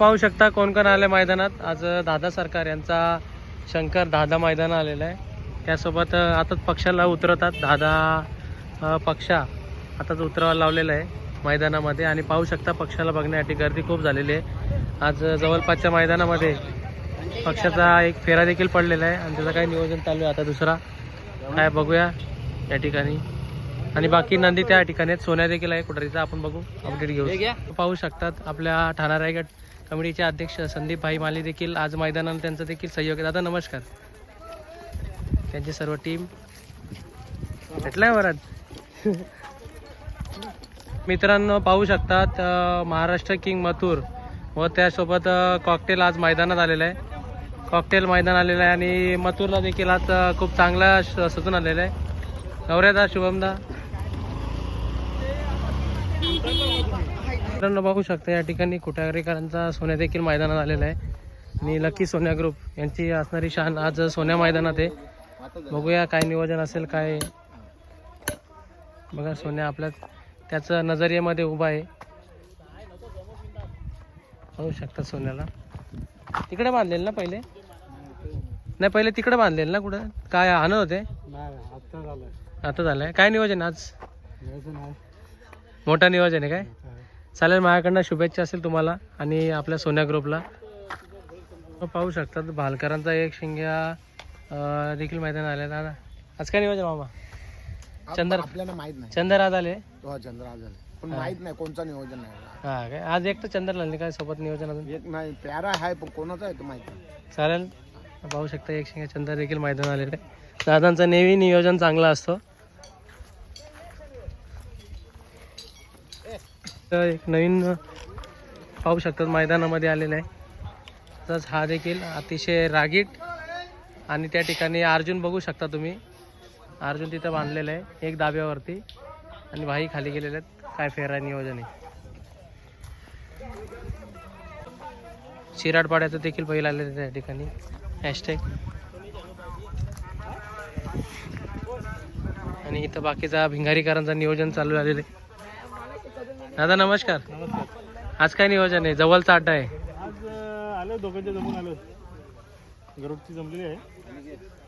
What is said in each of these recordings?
पाहू शकता कोण कोण आले मैदानात. आज दादा सरकार यांचा शंकर दादा मैदान आलेला आहे. त्यासोबत आताच पक्षाला उतरवतात. दादा पक्षा आताच उतरवायला लावलेला आहे मैदानामध्ये. आणि पाहू शकता पक्षाला बघण्यासाठी गर्दी खूप झालेली आहे. आज जवळपासच्या मैदानामध्ये पक्षाचा एक फेरा देखील पडलेला आहे. आणि त्याचं काही नियोजन चालू आहे. आता दुसरा काय बघूया या ठिकाणी. आणि बाकी नंदी त्या ठिकाणी आहेत. सोन्या देखील आहे. कुठरीचा आपण बघू. अपडेट घेऊ. पाहू शकतात आपल्या ठाणा रायगड कमिटीचे अध्यक्ष संदीप भाई माली देखील आज मैदानात त्यांचा देखील सहयोग आहे. दादा नमस्कार. त्यांची सर्व टीम भेटलाय वरात मित्रांनो पाहू शकतात महाराष्ट्र किंग मथुर व त्यासोबत कॉकटेल आज मैदानात आलेलं आहे. कॉकटेल मैदान आलेलं आहे आणि मथुरला देखील आज खूप चांगला सजून आलेला आहे. नवऱ्यादा शुभमदा मित्रांनो बघू शकता या ठिकाणी कुटागरेकरांचा सोन्या देखील मैदानात आलेला आहे. आणि लकी सोन्या ग्रुप यांची असणारी शान आज सोन्या मैदानात आहे. बघूया काय नियोजन असेल काय बघा सोन्या आपल्या त्याचं नजरियामध्ये उभा आहे. पाहू शकता सोन्याला. तिकडे बांधलेलं ना पहिले? नाही पहिले तिकडे बांधलेलं ना कुठं? काय आणत होते? आता झालं आता झालंय. काय नियोजन आज? मोठं नियोजन आहे काय? चालेल माझ्याकडनं शुभेच्छा असेल तुम्हाला आणि आपल्या सोन्या ग्रुपला. पाहू शकतात भालकरांचा एक शिंग्या देखील मैदान आले दादा आज काय नियोजन मामा? चंदर आपल्याला माहीत नाही. चंदर आज आले? तो चंद्र आज झाले पण हा. माहीत नाही कोणचं नियोजन नाही हा काय? आज एक तर चंदर लागले काय सोबत नियोजन अजून? एक नाही प्यारा आहे पण कोणाचा आहे तो माहीत नाही. चालेल. पाहू शकता एक शिंग्या चंदर देखील मैदान आलेलं आहे दादांचं नेहमी नियोजन चांगलं असतं. एक नवीन पाहू शकतात मैदानामध्ये आलेलं आहे. तसंच हा देखील अतिशय रागीट आणि त्या ठिकाणी अर्जुन बघू शकता तुम्ही. अर्जुन तिथं बांधलेलं आहे एक दाब्यावरती. आणि भाई खाली गेलेले आहेत. काय फेरा नियोजन आहे. शिराडपाड्याचं देखील बैल आलेलं आहे त्या ठिकाणी. हॅशटॅग आणि इथं बाकीचा भिंगारीकरांचा नियोजन चालू झालेलं आहे. दादा नमस्कार. आज काय नियोजन आहे? जवळचा अड्डा आहे. आज आलो दोघांच्या जमून आलो गरुडची जमलेली आहे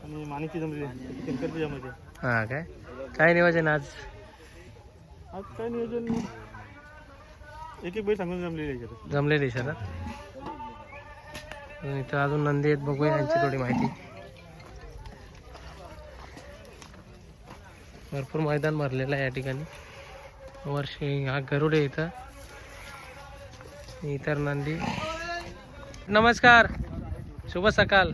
आणि माणिकची जमलेली आहे. शंकरची जमलेली आहे हां काय? काय नियोजन आज? आज काय नियोजन? एक एक बैल सांगून जमलेली आहे याच्यात. जमलेली सर इथं अजून नंदी आहेत बघूया यांची थोडी माहिती. भरपूर मैदान भरलेलं आहे या ठिकाणी. वर्षी हा गरुड आहे इथं. इतर नंदी. नमस्कार. शुभ सकाळ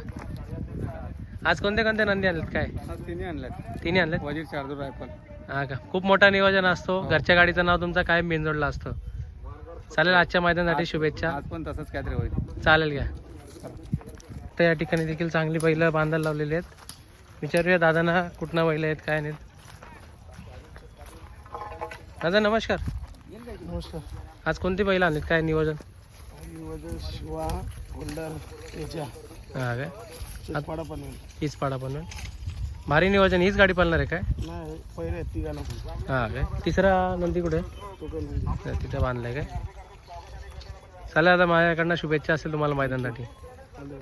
आज कोणते कोणते नंदी आणलेत काय? तिन्ही आणल्यात तिन्ही आणलेत? वजीर शार्दूल रायफल. हा का? खूप मोठा नियोजन असतो. घरच्या गाडीचं नाव तुमचा कायम बिनजोडला असतो. चालेल आजच्या मैदानासाठी शुभेच्छा. आज पण तसंच काहीतरी होईल. चालेल घ्या. तर या ठिकाणी देखील चांगली बैलं बांधायला लावलेली आहेत. विचारूया दादांना कुठनं बैलं आहेत काय नाहीत. दादा नमस्कार. नमस्कार. आज कोणती बैलं आणलीत? काय नियोजन? शिवा हा काय पण हीच पाडा बनवून भारी नियोजन. हीच गाडी पालणार आहे काय? नाही पहिले तिघांना हा काय तिसरा नंदी कुठे? आहे? तो पण नाही, तिथं बांधलाय काय? चालेल आता माझ्याकडनं शुभेच्छा असेल तुम्हाला मैदानासाठी. आलो